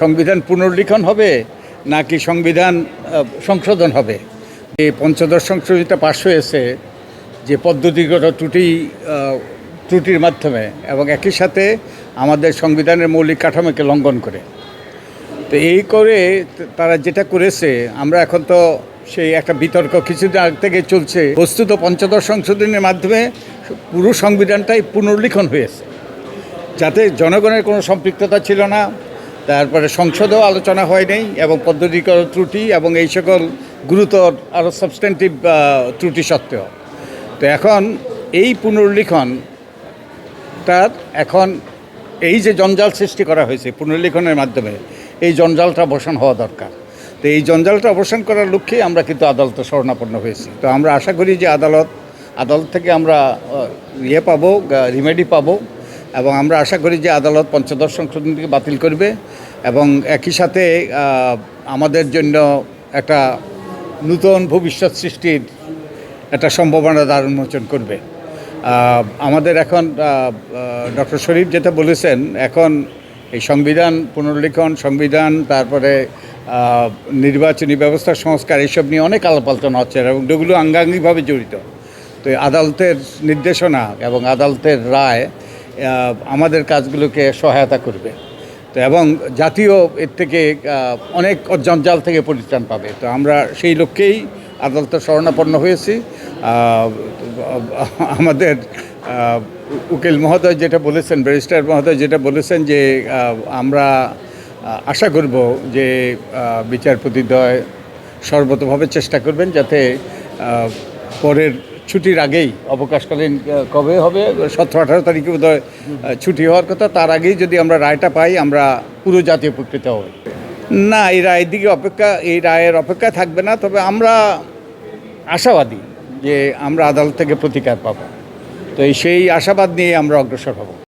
সংবিধান পুনর্লিখন হবে নাকি সংবিধান সংশোধন হবে? যে পঞ্চদশ সংশোধিত পাশ হয়েছে, যে পদ্ধতিগত ত্রুটি ত্রুটির মাধ্যমে এবং একই সাথে আমাদের সংবিধানের মৌলিক কাঠামোকে লঙ্ঘন করে। তো এই করে তারা যেটা করেছে, আমরা এখন তো সেই একটা বিতর্ক কিছুদিন আগ থেকে চলছে। বস্তুত পঞ্চদশ সংশোধনের মাধ্যমে পুরো সংবিধানটাই পুনর্লিখন হয়েছে। যাতে জনগণের কোনো সম্পৃক্ততা ছিল না তারপরে সংসদেও আলোচনা হয় নাই এবং পদ্ধতিগত ত্রুটি এবং এই সকল গুরুতর আরও সাবস্টেন্টিভ ত্রুটি সত্ত্বেও। তো এখন এই পুনর্লিখন তার এখন এই যে জঞ্জাল সৃষ্টি করা হয়েছে পুনর্লিখনের মাধ্যমে, এই জঞ্জালটা অবসান হওয়া দরকার। তো এই জঞ্জালটা অবসান করার লক্ষ্যে আমরা কিন্তু আদালতে শরণাপন্ন হয়েছি। তো আমরা আশা করি যে আদালত আদালত থেকে আমরা ইয়ে পাবো রিমেডি পাবো। এবং আমরা আশা করি যে আদালত পঞ্চদশ সংশোধনটিকে বাতিল করবে এবং একই সাথে আমাদের জন্য একটা নূতন ভবিষ্যৎ সৃষ্টির একটা সম্ভাবনা দ্বার উন্মোচন করবে। আমাদের এখন ডক্টর শরীফ যেটা বলেছেন, এখন এই সংবিধান পুনর্লিখন, সংবিধান, তারপরে নির্বাচনী ব্যবস্থা, সংস্কার, এইসব নিয়ে অনেক আলাপ আলোচনা হচ্ছে এবং এগুলো আঙ্গাঙ্গিকভাবে জড়িত। তো আদালতের নির্দেশনা এবং আদালতের রায় আমাদের কাজগুলোকে সহায়তা করবে। তো এবং জাতীয় এর থেকে অনেক জঞ্জাল থেকে পরিত্রাণ পাবে। তো আমরা সেই লক্ষ্যেই আদালতে শরণাপন্ন হয়েছি। আমাদের উকিল মহোদয় যেটা বলেছেন, ব্যারিস্টার মহোদয় যেটা বলেছেন যে আমরা আশা করব যে বিচারপতিদ্বয় সর্বতভাবে চেষ্টা করবেন যাতে পরের ছুটির আগেই, অবকাশকালীন কবে হবে? সতেরো, আঠারো তারিখে বোধহয় ছুটি হওয়ার কথা। তার আগেই যদি আমরা রায়টা পাই, আমরা পুরো জাতি উপকৃত হব। না, এই রায়ের দিকে অপেক্ষা, এই রায়ের অপেক্ষা থাকবে না। তবে আমরা আশাবাদী যে আমরা আদালত থেকে প্রতিকার পাবো। তো এই সেই আশাবাদ নিয়ে আমরা অগ্রসর হব।